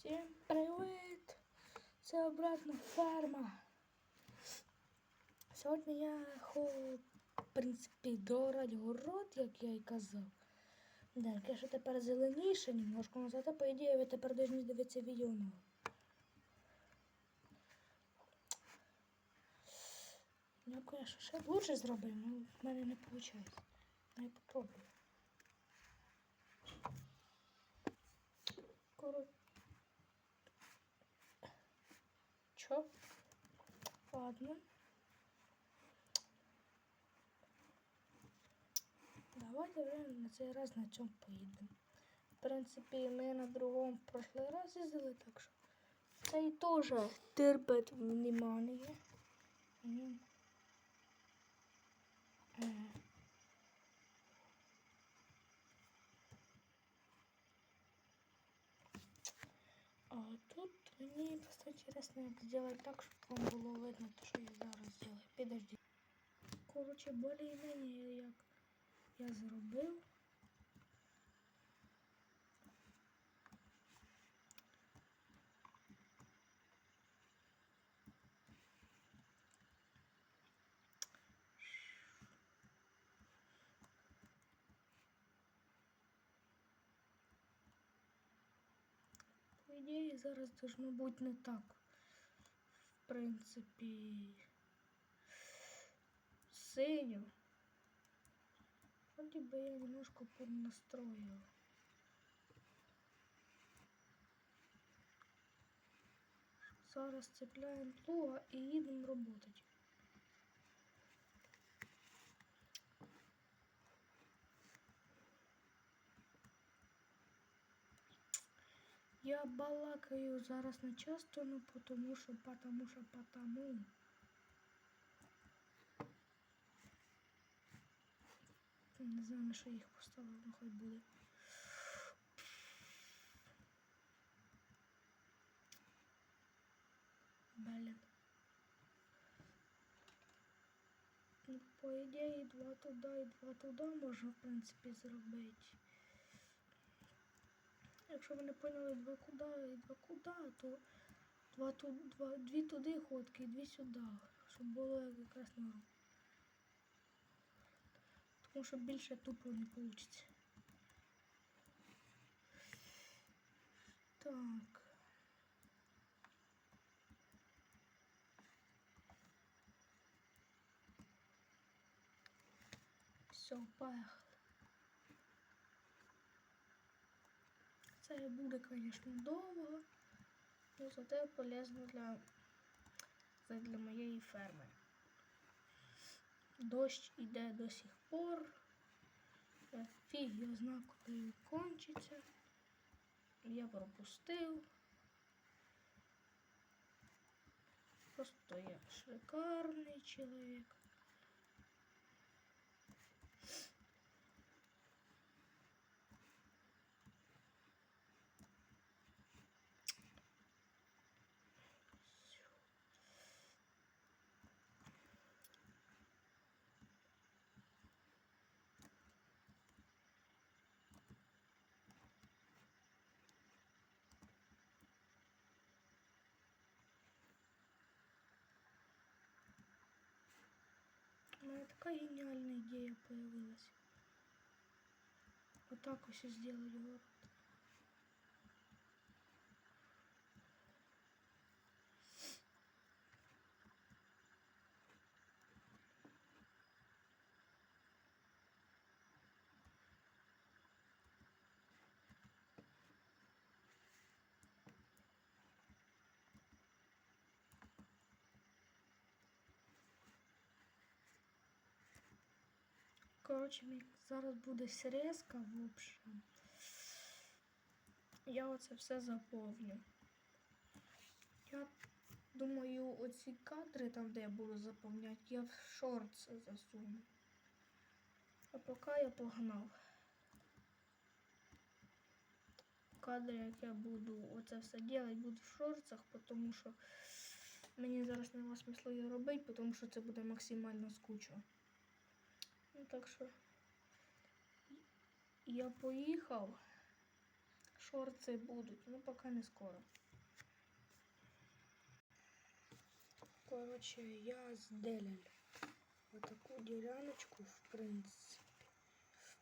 Всім привіт! Це обратно ферма. Сьогодні я в принципі, доорати город, як я і казав. Да, конечно, тепер зеленіше немножко, але зато, по ідеї, ви тепер повинні дивитися відео. Я, конечно, ще лучше зробив, але в мене не виходить. Я попробую. Коротше. Чё? Ладно. Давайте на цей раз на цьому поїдемо. В принципі, ми на другому в прошлый раз їздили, так що цей теж терпить внимание. М. Е. А мені просто интересно як сделать так, щоб вам було видно те, що я зараз сделаю. Підожди. Коротше, более-менее як я зробив. Ідеї зараз должно бути не так. В принципі, синю. Вроде бы я немножко поднастроил. Зараз цепляємо плуга і їдемо работать. Я балакаю зараз не часто, ну потому що, потому що, потому. Не знаю, на що їх поставив, ну хай буде. Блін. Ну, по ідеї, два туди і два туди можна, в принципі, зробити. Якщо ви не поняли два куди і два куди, то два, два, дві туди ходки і дві сюди, щоб було якраз норм. Тому що більше тупо не вийде. Так. Все, поехали. Це буде, звісно, довго, але зате полезно для, для моєї ферми. Дощ іде до сих пор. Фіг я знаю, коли він кончиться. Я пропустив. Просто я шикарний чоловік. У такая гениальная идея появилась. Вот так вот все сделали. город. Коротше, зараз буде срезка, в общем. Я оце все заповню. Я думаю, оці кадри, там, де я буду заповняти, я в шорт засуну. А поки я погнав. Кадри, як я буду оце все робити, буду в шорцах, тому що мені зараз нема смислу її робити, тому що це буде максимально скучно. Ну так що я поїхав. шорти будуть, ну поки не скоро. Коротше, я зделяю отаку діляночку, в принципі.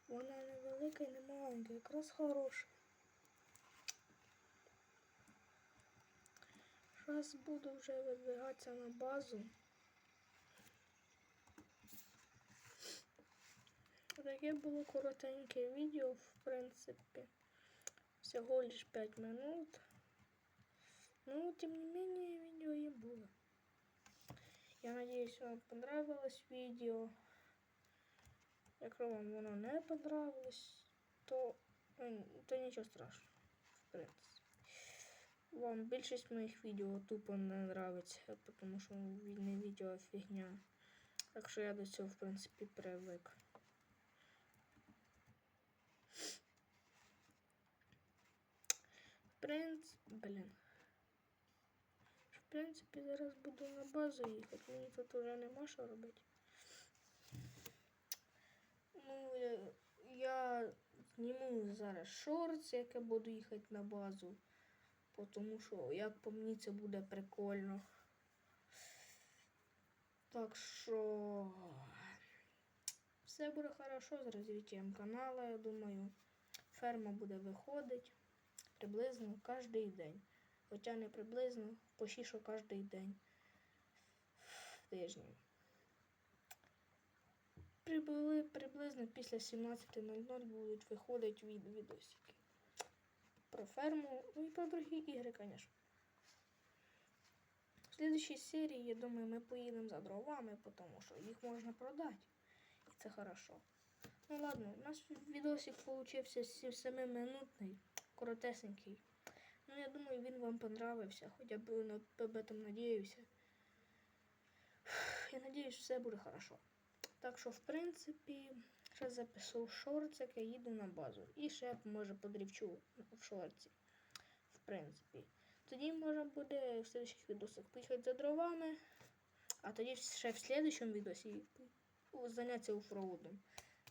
Вона не велика і не маленька, якраз хороша. Зараз буду вже видвигатися на базу. Таке було коротеньке відео, в принципі. Всього лиш 5 минут. Ну, тем не менее, видео и было. Я надеюсь, вам понравилось видео. Якщо вам воно не понравилось, то, е, то нічого страшного, в принципі. Вам більшість моїх відео тупо не нравиться, тому що не відео фігня. Так що я до цього, в принципі, привик. Принципі, блін. В принципі, зараз буду на базу їхати. Мені тут уже нема що робити. Ну, я зніму зараз шорт, як я буду їхати на базу. Тому що, як по мені, це буде прикольно. Так що все буде хорошо з розвиттям каналу, я думаю. Ферма буде виходити приблизно кожен день. Хоча не приблизно, почти що кожен день в тижні. Прибули приблизно після 17.00 будуть виходити від відосики. Про ферму, ну і про другі ігри, звісно. В следующей серії, я думаю, ми поїдемо за дровами, тому що їх можна продати. І це хорошо. Ну ладно, у нас відосик получився 7-минутний, коротесенький. Ну, я думаю, він вам понравився, хоча б на об этом надіюся. Я надіюсь, все буде хорошо. Так що, в принципі, ще запишу шорцик, я їду на базу. І ще, може, подрівчу в шорці. В принципі. Тоді можна буде в следующих відосах поїхати за дровами, а тоді ще в следующому відосі заняття оффроудом.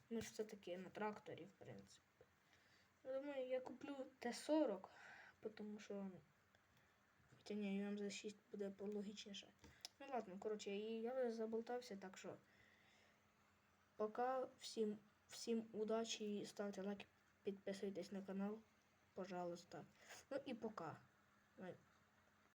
Ми ж все-таки на тракторі, в принципі. Я думаю, я куплю Т-40, тому що. Хоча ні, ЮМЗ 6 буде логічніше. Ну ладно, коротше, і я вже заболтався, так що. Пока всім, всім удачі, ставте лайки, підписуйтесь на канал, пожалуйста. Ну і пока.